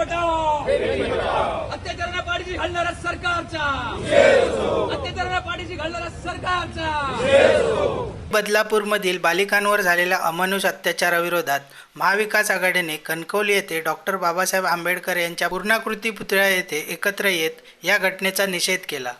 बचाव अत्याचारांना पाठीशी घालणाऱ्या सरकारच्या अत्याचारांना पाठीशी घालणाऱ्या सरकारच्या बदलापूरमधील बालिकांवर झालेल्या अमानुष अत्याचाराविरोधात महाविकास आघाडीने कणकवली येथे डॉक्टर बाबासाहेब आंबेडकर यांच्या पूर्णाकृती पुतळ्या येथे एकत्र येत या घटनेचा निषेध केला.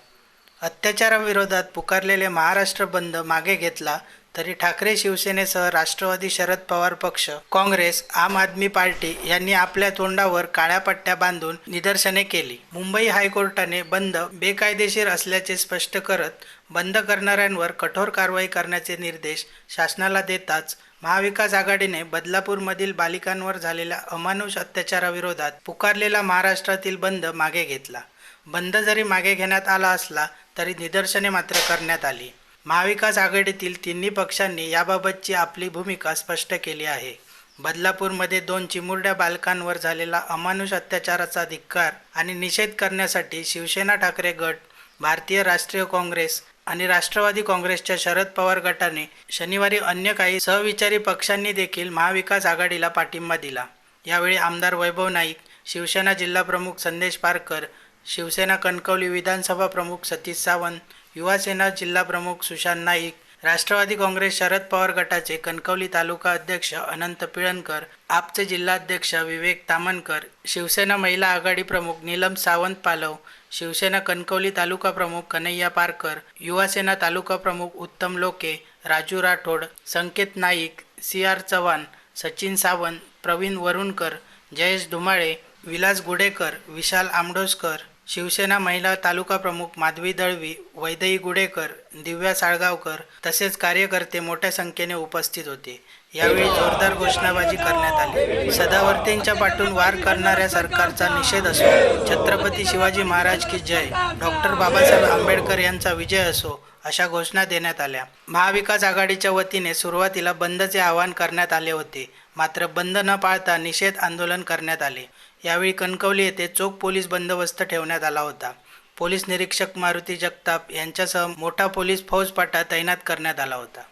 अत्याचाराविरोधात पुकारलेले महाराष्ट्र बंद मागे घेतला तरी ठाकरे शिवसेनेसह राष्ट्रवादी शरद पवार पक्ष काँग्रेस आम आदमी पार्टी यांनी आपल्या तोंडावर काळ्या पट्ट्या बांधून निदर्शने केली. मुंबई हायकोर्टाने बंद बेकायदेशीर असल्याचे स्पष्ट करत बंद करणाऱ्यांवर कठोर कारवाई करण्याचे निर्देश शासनाला देताच महाविकास आघाडीने बदलापूरमधील बालिकांवर झालेल्या अमानुष अत्याचाराविरोधात पुकारलेला महाराष्ट्रातील बंद मागे घेतला. बंद जरी मागे घेण्यात आला असला तरी निदर्शने मात्र करण्यात आली. महाविकास आघाडीतील तिन्ही पक्षांनी याबाबतची आपली भूमिका स्पष्ट केली आहे. बदलापूरमध्ये दोन चिमुरड्या बालकांवर झालेला अमानुष अत्याचाराचा धिक्कार आणि निषेध करण्यासाठी शिवसेना ठाकरे गट भारतीय राष्ट्रीय काँग्रेस आणि राष्ट्रवादी काँग्रेसच्या शरद पवार गटाने शनिवारी अन्य काही सहविचारी पक्षांनी देखील महाविकास आघाडीला पाठिंबा दिला. यावेळी आमदार वैभव नाईक शिवसेना जिल्हाप्रमुख संदेश पारकर शिवसेना कणकवली विधानसभा प्रमुख सतीश सावंत युवासेना जिल्हा प्रमुख सुशांत नाईक राष्ट्रवादी काँग्रेस शरद पवार गटाचे कणकवली तालुका अध्यक्ष अनंत पिळणकर आपचे जिल्हाध्यक्ष विवेक तामणकर शिवसेना महिला आघाडी प्रमुख नीलम सावंत पालव शिवसेना कणकवली तालुका प्रमुख कन्हैया पारकर युवासेना तालुका प्रमुख उत्तम लोके राजू राठोड संकेत नाईक सी आर चव्हाण सचिन सावंत प्रवीण वरुणकर जयेश धुमाळे विलास गुडेकर विशाल आमडोसकर शिवसेना महिला तालुका प्रमुख माधवी दळवी वैदई गुडेकर दिव्या साळगावकर तसेच कार्यकर्ते मोठ्या संख्येने उपस्थित होते. यावेळी जोरदार घोषणाबाजी करण्यात आली. सदावर्तींच्या पाठून वार करणाऱ्या सरकारचा निषेध असो छत्रपती शिवाजी महाराज की जय डॉक्टर बाबासाहेब आंबेडकर यांचा विजय असो अशा घोषणा देण्यात आल्या. महाविकास आघाडीच्या वतीने सुरुवातीला बंदचे आवाहन करण्यात आले होते. मात्र बंद न पाळता निषेध आंदोलन करण्यात आले. यावेळी कणकवली येथे चोख पोलीस बंदोबस्त ठेवण्यात आला होता. पोलीस निरीक्षक मारुती जगताप यांच्यासह मोठा पोलीस फौजपाटा तैनात करण्यात आला होता.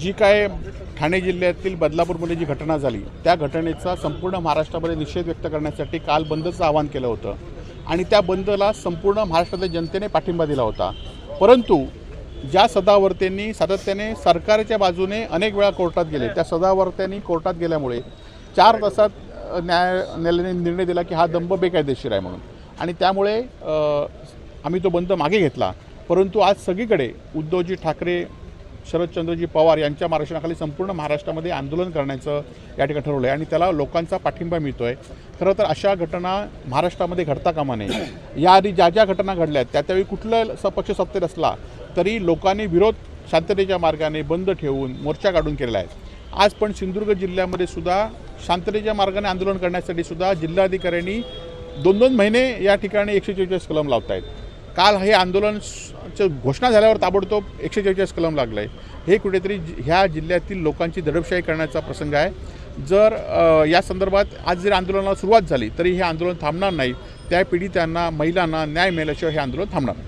जी काय ठाणे जिल्ह्यातील बदलापूरमध्ये जी घटना झाली त्या घटनेचा संपूर्ण महाराष्ट्रामध्ये निषेध व्यक्त करण्यासाठी काल बंदचं आवाहन केलं होतं. आणि त्या बंदला संपूर्ण महाराष्ट्रातल्या जनतेने पाठिंबा दिला होता. परंतु ज्या सदावर्त्यांनी सातत्याने सरकारच्या बाजूने अनेक वेळा कोर्टात गेले त्या सदावर्त्यांनी कोर्टात गेल्यामुळे चार तासात न्याय न्यायालयाने निर्णय दिला की हा दंब बेकायदेशीर आहे म्हणून. आणि त्यामुळे आम्ही तो बंद मागे घेतला. परंतु आज सगळीकडे उद्धवजी ठाकरे शरदचंद्रजी पवार यांच्या मार्गदर्शनाखाली संपूर्ण महाराष्ट्रामध्ये आंदोलन करण्याचं या ठिकाणी ठरवलं आहे. आणि त्याला लोकांचा पाठिंबा मिळतो आहे खरं तर अशा घटना महाराष्ट्रामध्ये घडता कामा नये. याआधी ज्या ज्या घटना घडल्या आहेत त्या त्यावेळी कुठलं सपक्ष सत्तेत असला तरी लोकांनी विरोध शांततेच्या मार्गाने बंद ठेवून मोर्चा काढून केलेला आहे. आज पण सिंधुदुर्ग जिल्ह्यामध्ये सुद्धा शांततेच्या मार्गाने आंदोलन करण्यासाठी सुद्धा जिल्हाधिकाऱ्यांनी दोन दोन महिने या ठिकाणी एकशे चव्वेचाळीस कलम लावत आहेत काल हे आंदोलन घोषणा झाल्यावर ताबडतोब एकशे चव्वेचाळीस कलम लागलं आहे हे कुठेतरी जि- ह्या जिल्ह्यातील लोकांची दडपशाही करण्याचा प्रसंग आहे. जर या संदर्भात आज जर आंदोलनाला सुरुवात झाली तरी हे आंदोलन थांबणार नाही. त्या पीडितांना महिलांना न्याय मिळाल्याशिवाय हे आंदोलन थांबणार नाही.